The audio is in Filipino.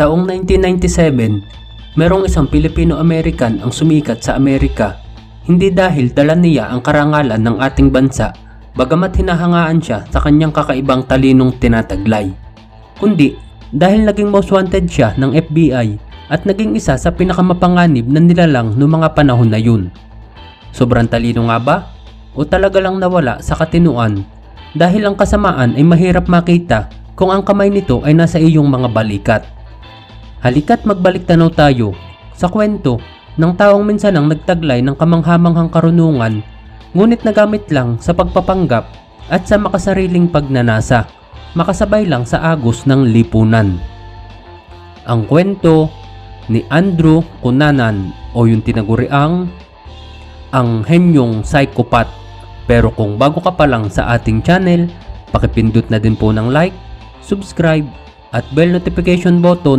Taong 1997, merong isang Pilipino-American ang sumikat sa Amerika. Hindi dahil dala niya ang karangalan ng ating bansa, bagamat hinahangaan siya sa kanyang kakaibang talinong tinataglay. Kundi dahil naging most wanted siya ng FBI at naging isa sa pinakamapanganib na nilalang noong mga panahon na yun. Sobrang talino nga ba? O talaga lang nawala sa katinuan? Dahil ang kasamaan ay mahirap makita kung ang kamay nito ay nasa iyong mga balikat. Halika't magbalik tanaw tayo sa kwento ng taong minsan ang nagtaglay ng kamanghamanghang karunungan ngunit nagamit lang sa pagpapanggap at sa makasariling pagnanasa makasabay lang sa agos ng lipunan. Ang kwento ni Andrew Cunanan o yung tinaguriang ang henyong psychopath. Pero kung bago ka pa lang sa ating channel, pakipindot na din po ng like, subscribe at bell notification button